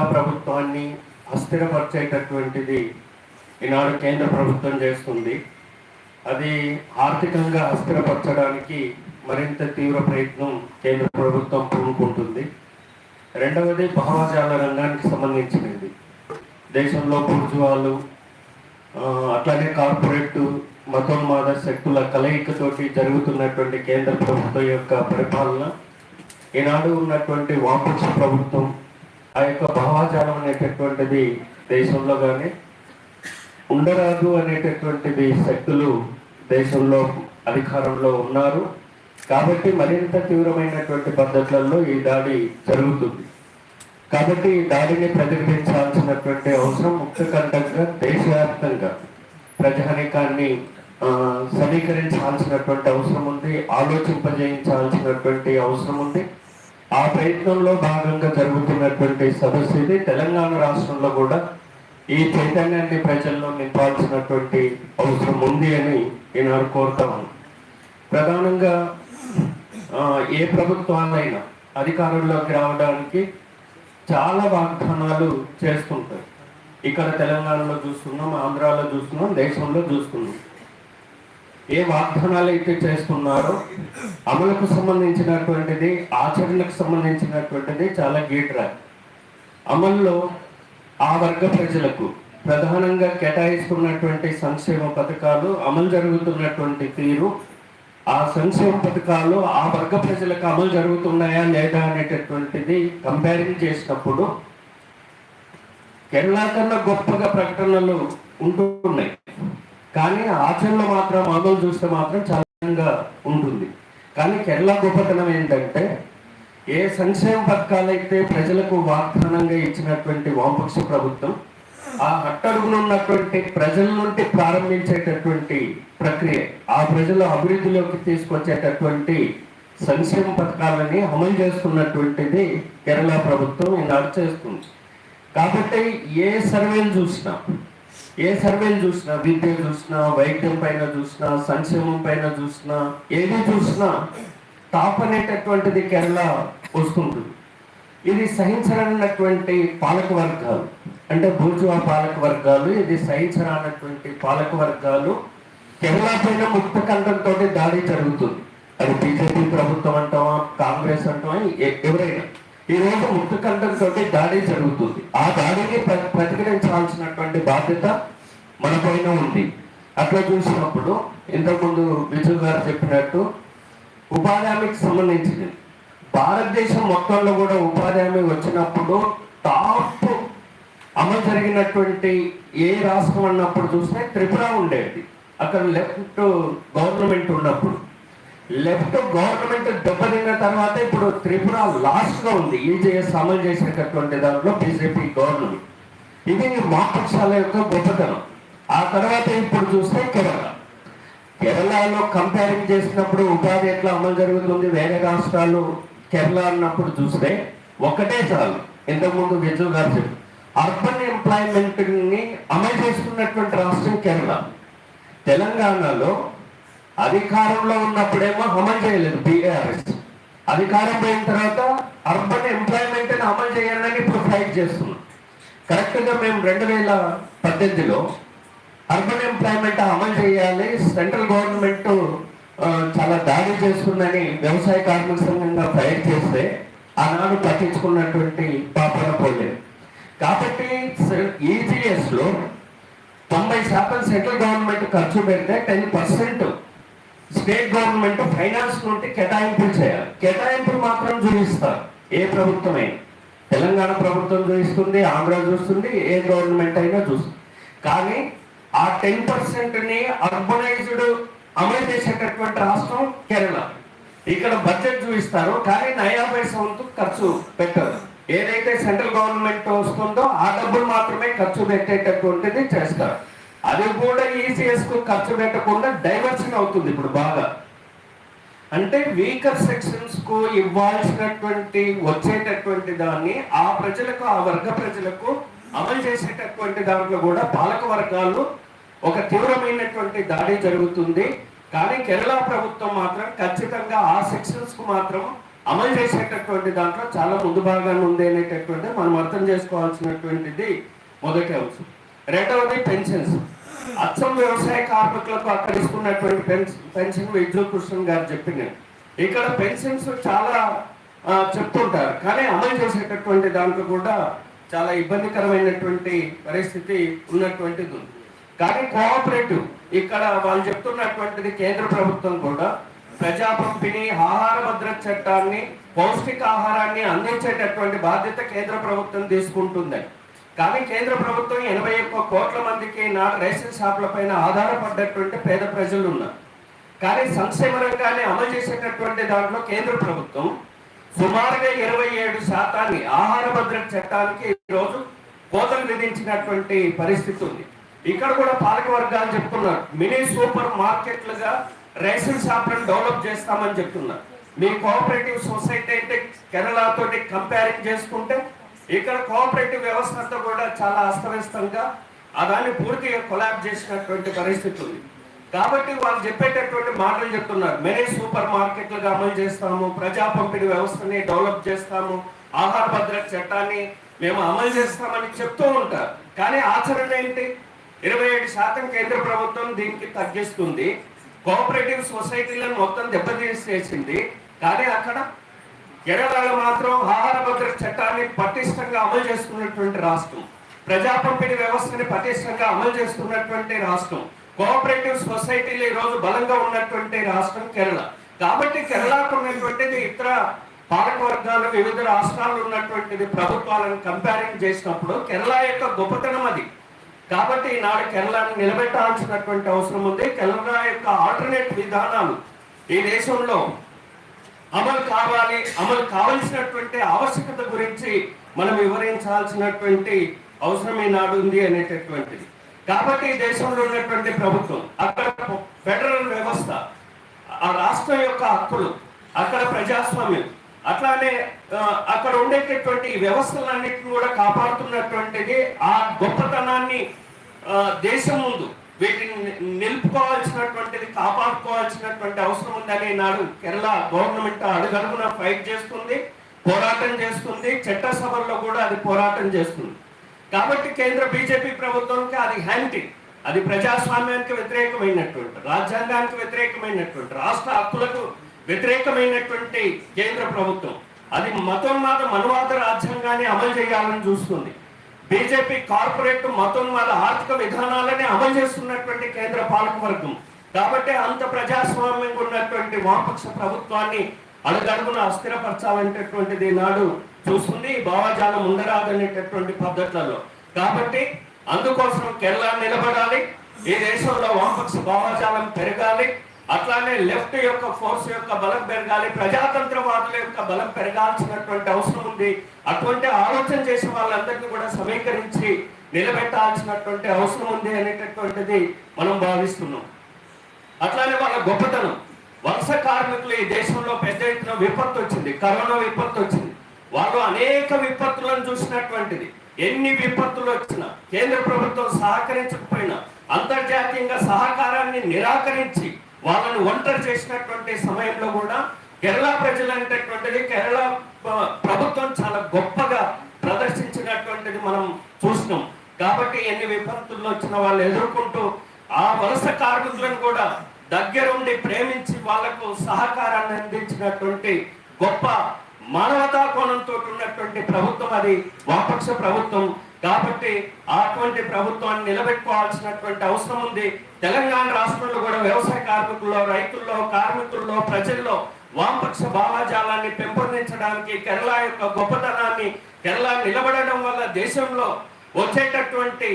ప్రభుత్వాన్ని అస్థిరపరిచేటటువంటిది ఈనాడు కేంద్ర ప్రభుత్వం చేస్తుంది. అది ఆర్థికంగా అస్థిరపరచడానికి మరింత తీవ్ర ప్రయత్నం కేంద్ర ప్రభుత్వం పూనుకుంటుంది. రెండవది భావజాల రంగానికి సంబంధించినది. దేశంలో బుర్జువాలు ఆ, అట్లానే కార్పొరేట్ మతోన్మాద శక్తుల కలయికతోటి జరుగుతున్నటువంటి కేంద్ర ప్రభుత్వం యొక్క పరిపాలన ఈనాడు ఉన్నటువంటి వామపక్ష ప్రభుత్వం ఆ యొక్క భావాచారం అనేటటువంటిది దేశంలో కానీ ఉండరాదు అనేటటువంటిది శక్తులు దేశంలో అధికారంలో ఉన్నారు. కాబట్టి మరింత తీవ్రమైనటువంటి పద్ధతులలో ఈ దాడి జరుగుతుంది. కాబట్టి ఈ దాడిని ప్రతిఘటించాల్సినటువంటి అవసరం ముఖ్యకంఠంగా దేశవ్యాప్తంగా. ప్రజానికాన్ని సమీకరించాల్సినటువంటి అవసరం ఉంది ఆలోచింపజేయించాల్సినటువంటి అవసరం ఉంది. ఆ ప్రయత్నంలో భాగంగా జరుగుతున్నటువంటి సదస్సు ఇది. తెలంగాణ రాష్ట్రంలో కూడా ఈ చైతన్యాన్ని ప్రజల్లో నింపాల్సినటువంటి అవసరం ఉంది అని నేను కోరుతాను ప్రధానంగా ఏ ప్రభుత్వాలైనా అధికారంలోకి రావడానికి చాలా వాగ్దానాలు చేస్తుంటారు. ఇక్కడ తెలంగాణలో చూస్తున్నాం ఆంధ్రాలో చూస్తున్నాం దేశంలో చూస్తున్నాం. ఏ వాగ్దానాలు అయితే చేస్తున్నారో అమలుకు సంబంధించినటువంటిది ఆచరణకు సంబంధించినటువంటిది చాలా గీట్రా అమల్లో ఆ వర్గ ప్రజలకు ప్రధానంగా కేటాయిస్తున్నటువంటి సంక్షేమ పథకాలు అమలు జరుగుతున్నటువంటి తీరు ఆ సంక్షేమ పథకాలు ఆ వర్గ ప్రజలకు అమలు జరుగుతున్నాయా లేదా అనేటటువంటిది కంపేరింగ్ చేసినప్పుడు కేరళ కన్నా గొప్పగా ప్రకటనలు ఉంటున్నాయి. కానీ ఆచరణలో మాత్రం అమలు చూస్తే మాత్రం చాలా ఉంటుంది. కానీ కేరళ గొప్పతనం ఏంటంటే ఏ సంక్షేమ పథకాలైతే ప్రజలకు వాగ్దానంగా ఇచ్చినటువంటి వామపక్ష ప్రభుత్వం ఆ అట్టడుగున ఉన్నటువంటి ప్రజల నుండి ప్రారంభించేటటువంటి ప్రక్రియ ఆ ప్రజల అభివృద్ధిలోకి తీసుకొచ్చేటటువంటి సంక్షేమ పథకాలని అమలు చేస్తున్నటువంటిది కేరళ ప్రభుత్వం ఈనాడు చేస్తుంది. కాబట్టి ఏ సర్వేలు చూసినా ఏ సర్వేలు చూసినా విద్య చూసినా వైద్యం పైన చూసినా సంక్షేమం పైన చూసినా ఏది చూసినా టాప్ అనేటటువంటిది కేరళ వస్తుంటుంది ఇది సహించరానటువంటి పాలక వర్గాలు అంటే భూజువా పాలక వర్గాలు ఇది సహించరానటువంటి పాలక వర్గాలు కేరళ పైన ముక్త కంఠంతో దాడి జరుగుతుంది. అది బీజేపీ ప్రభుత్వం అంటామా కాంగ్రెస్ అంటామా ఎవరైనా. ఈ రోజు దాడి జరుగుతుంది. ఆ దాడిని ప్రతిఘటించాల్సినటువంటి బాధ్యత మన పైన ఉంది. అట్లా చూసినప్పుడు ఇంతకుముందు విజయ్ గారు చెప్పినట్టు ఉపాధి హామీకి సంబంధించింది. భారతదేశం మొత్తంలో కూడా ఉపాధి హామీ వచ్చినప్పుడు టాప్ అమలు జరిగినటువంటి ఏ రాష్ట్రం అన్నప్పుడు చూస్తే త్రిపుర ఉండేది. అక్కడ లెఫ్ట్ గవర్నమెంట్ ఉన్నప్పుడు. లెఫ్ట్ గవర్నమెంట్ దెబ్బతిన్న తర్వాత ఇప్పుడు త్రిపుర లాస్ట్గా ఉంది ఈజీఎస్ అమలు చేసినటువంటి దాంట్లో బీజేపీ గవర్నమెంట్ ఇది మాపక్షాల యొక్క గొప్పతనం. ఆ తర్వాత ఇప్పుడు చూస్తే కేరళ. కేరళలో కంపేరింగ్ చేసినప్పుడు ఉపాధి ఎట్లా అమలు జరుగుతుంది? వేరే రాష్ట్రాలు కేరళ అన్నప్పుడు చూస్తే ఒకటే చాలు. ఇంతకుముందు విజయ్ గారు చెప్పారు. అర్బన్ ఎంప్లాయ్మెంట్ని అమలు చేస్తున్నటువంటి రాష్ట్రం కేరళ. తెలంగాణలో అధికారంలో ఉన్నప్పుడేమో అమలు చేయలేదు బీఆర్ఎస్ అధికారం పోయిన తర్వాత అర్బన్ ఎంప్లాయ్మెంట్ అమలు చేయాలని ఇప్పుడు ఫైట్ చేస్తున్నాం. కరెక్ట్గా మేము రెండు వేల పద్దెనిమిదిలో అర్బన్ ఎంప్లాయ్మెంట్ అమలు చేయాలి సెంట్రల్ గవర్నమెంట్ చాలా దాడి చేస్తుందని వ్యవసాయ కార్మిక సంఘంగా ఫైట్ చేస్తే ఆనాడు పట్టించుకున్నటువంటి పాపన పోలేదు. కాబట్టి ఈజీఎస్లో తొంభై శాతం సెంట్రల్ గవర్నమెంట్ ఖర్చు పెడితే ten percent state government finance నుండి కేటాయింపులు చేయాలి. కేటాయింపులు మాత్రం చూపిస్తారు. ఏ ప్రభుత్వమే? తెలంగాణ ప్రభుత్వం చూపిస్తుంది ఆంధ్ర చూస్తుంది ఏ గవర్నమెంట్ అయినా చూస్తుంది. కానీ ఆ టెన్ పర్సెంట్ని అర్బనైజ్డ్ అమలు చేసేటటువంటి రాష్ట్రం కేరళ. ఇక్కడ బడ్జెట్ చూపిస్తారు కానీ నయా పైసా ఖర్చు పెట్టరు. ఏదైతే సెంట్రల్ గవర్నమెంట్ వస్తుందో ఆ డబ్బులు మాత్రమే ఖర్చు పెట్టేటటువంటిది చేస్తారు. అది కూడా ఈసీఎస్కు ఖర్చు పెట్టకుండా డైవర్షన్ అవుతుంది ఇప్పుడు బాగా. అంటే వీకర్ సెక్షన్స్కు ఇవ్వాల్సినటువంటి వచ్చేటటువంటి దాన్ని ఆ ప్రజలకు ఆ వర్గ ప్రజలకు అమలు చేసేటటువంటి దాంట్లో కూడా పాలక వర్గాలు ఒక తీవ్రమైనటువంటి దాడి జరుగుతుంది. కానీ కేరళ ప్రభుత్వం మాత్రం ఖచ్చితంగా ఆ సెక్షన్స్కు మాత్రం అమలు చేసేటటువంటి దాంట్లో చాలా ముందు భాగాన్ని ఉంది అనేటటువంటి మనం అర్థం చేసుకోవాల్సినటువంటిది మొదటి అవసరం రెండవది పెన్షన్స్ అచ్చం వ్యవసాయ కార్మికులకు అక్కడ ఇస్తున్నటువంటి పెన్షన్ పెన్షన్ విద్యుత్ కృష్ణన్ గారు చెప్పిన ఇక్కడ పెన్షన్స్ చాలా చెప్తుంటారు. కానీ అమలు చేసేటటువంటి దాంట్లో కూడా చాలా ఇబ్బందికరమైనటువంటి పరిస్థితి ఉన్నటువంటిది ఉంది. కానీ కోఆపరేటివ్ ఇక్కడ వాళ్ళు చెప్తున్నటువంటిది కేంద్ర ప్రభుత్వం కూడా ప్రజా పంపిణీ ఆహార భద్రత చట్టాన్ని పౌష్టికాహారాన్ని అందించేటటువంటి బాధ్యత కేంద్ర ప్రభుత్వం తీసుకుంటుంది కానీ కేంద్ర ప్రభుత్వం ఎనభై ఒక్క కోట్ల మందికి నాడు రేషన్ షాపుల పైన ఆధారపడ్డటువంటి పేద ప్రజలు ఉన్నారు. కానీ సంక్షేమ రంగాన్ని అమలు చేసేటటువంటి దాంట్లో కేంద్ర ప్రభుత్వం సుమారుగా ఇరవై ఏడు శాతాన్ని ఆహార భద్రత చట్టానికి ఈరోజు కోతలు విధించినటువంటి పరిస్థితి ఉంది. ఇక్కడ కూడా పాలక వర్గాలు చెప్తున్నారు. మినీ సూపర్ మార్కెట్లుగా రేషన్ షాప్లను డెవలప్ చేస్తామని చెప్తున్నారు. మీ కోఆపరేటివ్ సొసైటీ అయితే కేరళతోటి కంపేరింగ్ చేసుకుంటే ఇక్కడ కోఆపరేటివ్ వ్యవస్థ కూడా చాలా అస్తవ్యస్తంగా ఆ దాన్ని పూర్తిగా కొలాబ్ చేసినటువంటి పరిస్థితి ఉంది. కాబట్టి వాళ్ళు చెప్పేటటువంటి మాటలు చెప్తున్నారు. మెనీ సూపర్ మార్కెట్లుగా అమలు చేస్తాము ప్రజా పంపిణీ వ్యవస్థని డెవలప్ చేస్తాము ఆహార భద్రత చట్టాన్ని మేము అమలు చేస్తామని చెప్తూ ఉంటారు. కానీ ఆచరణ ఏంటి? ఇరవై ఏడు శాతం కేంద్ర ప్రభుత్వం దీనికి తగ్గిస్తుంది. కోఆపరేటివ్ సొసైటీలను మొత్తం దెబ్బతీసేసింది. కానీ అక్కడ కేరళలో మాత్రం ఆహార భద్రత చట్టాన్ని పటిష్టంగా అమలు చేస్తున్నటువంటి రాష్ట్రం. ప్రజా పంపిణీ వ్యవస్థని పటిష్టంగా అమలు చేస్తున్నటువంటి రాష్ట్రం. కోఆపరేటివ్ సొసైటీలు ఈరోజు బలంగా ఉన్నటువంటి రాష్ట్రం కేరళ. కాబట్టి కేరళకు ఉన్నటువంటిది ఇతర పాలక వర్గాలు వివిధ రాష్ట్రాల్లో ఉన్నటువంటిది ప్రభుత్వాలను కంపేరింగ్ చేసినప్పుడు కేరళ యొక్క గొప్పతనం అది. కాబట్టి ఈనాడు కేరళను నిలబెట్టాల్సినటువంటి అవసరం ఉంది. కేరళ యొక్క ఆల్టర్నేట్ విధానాలు ఈ దేశంలో అమలు కావాలి అమలు కావలసినటువంటి ఆవశ్యకత గురించి మనం వివరించాల్సినటువంటి అవసరం ఈనాడు ఉంది అనేటటువంటిది. కాబట్టి ఈ దేశంలో ఉన్నటువంటి ప్రభుత్వం అక్కడ ఫెడరల్ వ్యవస్థ ఆ రాష్ట్రం యొక్క హక్కులు అక్కడ ప్రజాస్వామ్యం అట్లానే అక్కడ ఉండేటటువంటి ఈ వ్యవస్థలన్నిటిని కూడా కాపాడుతున్నటువంటిది ఆ గొప్పతనాన్ని దేశం ముందు నిలుపుకోవాల్సినటువంటిది కాపాడుకోవాల్సినటువంటి అవసరం ఉందని నాడు కేరళ గవర్నమెంట్ అడుగడుగున ఫైట్ చేస్తుంది పోరాటం చేస్తుంది చట్టసభల్లో కూడా అది పోరాటం చేస్తుంది. కాబట్టి కేంద్ర బీజేపీ ప్రభుత్వానికి అది హ్యాంటీ అది ప్రజాస్వామ్యానికి వ్యతిరేకమైనటువంటి రాజ్యాంగానికి వ్యతిరేకమైనటువంటి రాష్ట్ర హక్కులకు వ్యతిరేకమైనటువంటి కేంద్ర ప్రభుత్వం. అది మతోన్మాద మనువాద రాజ్యాంగాన్ని అమలు చేయాలని చూస్తుంది. బీజేపీ కార్పొరేట్ మతోన్మాద ఆర్థిక విధానాలనే అమలు చేస్తున్నటువంటి కేంద్ర పాలక వర్గం కాబట్టి అంత ప్రజాస్వామ్యంగా ఉన్నటువంటి వామపక్ష ప్రభుత్వాన్ని అడుగడుగున అస్థిరపరచాలనేటటువంటిది నాడు చూస్తుంది. ఈ భావజాలం ఉండరాదనేటటువంటి పద్ధతులలో. కాబట్టి అందుకోసం కేరళ నిలబడాలి. ఈ దేశంలో వామపక్ష భావజాలం పెరగాలి. అట్లానే లెఫ్ట్ యొక్క ఫోర్స్ యొక్క బలం పెరగాలి ప్రజాతంత్రవాదుల యొక్క బలం పెరగాల్సినటువంటి అవసరం ఉంది. అటువంటి ఆలోచన చేసే వాళ్ళందరినీ కూడా సమీకరించి నిలబెట్టాల్సినటువంటి అవసరం ఉంది అనేటటువంటిది మనం భావిస్తున్నాం. అట్లానే వాళ్ళ గొప్పతనం. వలస కార్మికులు ఈ దేశంలో పెద్ద ఎత్తున విపత్తు వచ్చింది కరోనా విపత్తు వచ్చింది. వాళ్ళు అనేక విపత్తులను చూసినటువంటిది. ఎన్ని విపత్తులు వచ్చినా కేంద్ర ప్రభుత్వం సహకరించకపోయినా అంతర్జాతీయంగా సహకారాన్ని నిరాకరించి వాళ్ళని ఒంటరి చేసినటువంటి సమయంలో కూడా కేరళ ప్రజలు అనేటటువంటిది కేరళ ప్రభుత్వం చాలా గొప్పగా ప్రదర్శించినటువంటిది మనం చూసినాం. కాబట్టి ఎన్ని విపత్తులు వచ్చిన వాళ్ళు ఎదుర్కొంటూ ఆ వలస కార్మికులను కూడా దగ్గరుండి ప్రేమించి వాళ్ళకు సహకారాన్ని అందించినటువంటి గొప్ప మానవతా కోణంతో ఉన్నటువంటి ప్రభుత్వం అది. వాపక్ష ప్రభుత్వం కాబట్టి అటువంటి ప్రభుత్వాన్ని నిలబెట్టుకోవాల్సినటువంటి అవసరం ఉంది. తెలంగాణ రాష్ట్రంలో కూడా వ్యవసాయ కార్మికుల్లో రైతుల్లో కార్మికుల్లో ప్రజల్లో వామపక్ష భావజాలాన్ని పెంపొందించడానికి కేరళ యొక్క గొప్పతనాన్ని కేరళ నిలబడడం వల్ల దేశంలో వచ్చేటటువంటి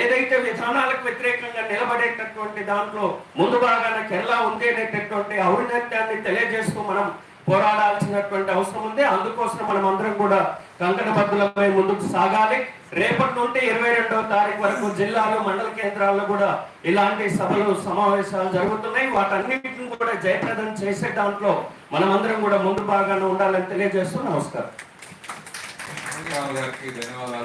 ఏదైతే విధానాలకు వ్యతిరేకంగా నిలబడేటటువంటి దాంట్లో ముందు భాగాన కేరళ ఉంది అనేటటువంటి ఔన్నత్యాన్ని తెలియజేస్తూ మనం పోరాడాల్సినటువంటి అవసరం ఉంది. అందుకోసం మనం అందరం కూడా కంకణబద్దులపై ముందుకు సాగాలి. రేపటి నుండి ఇరవై రెండవ తారీఖు వరకు జిల్లాలు మండల కేంద్రాల్లో కూడా ఇలాంటి సభలు సమావేశాలు జరుగుతున్నాయి. వాటన్నిటిని కూడా జయప్రదం చేసే దాంట్లో మనమందరం కూడా ముందు భాగాన ఉండాలని తెలియజేస్తూ నమస్కారం. ధన్యవాదాలు.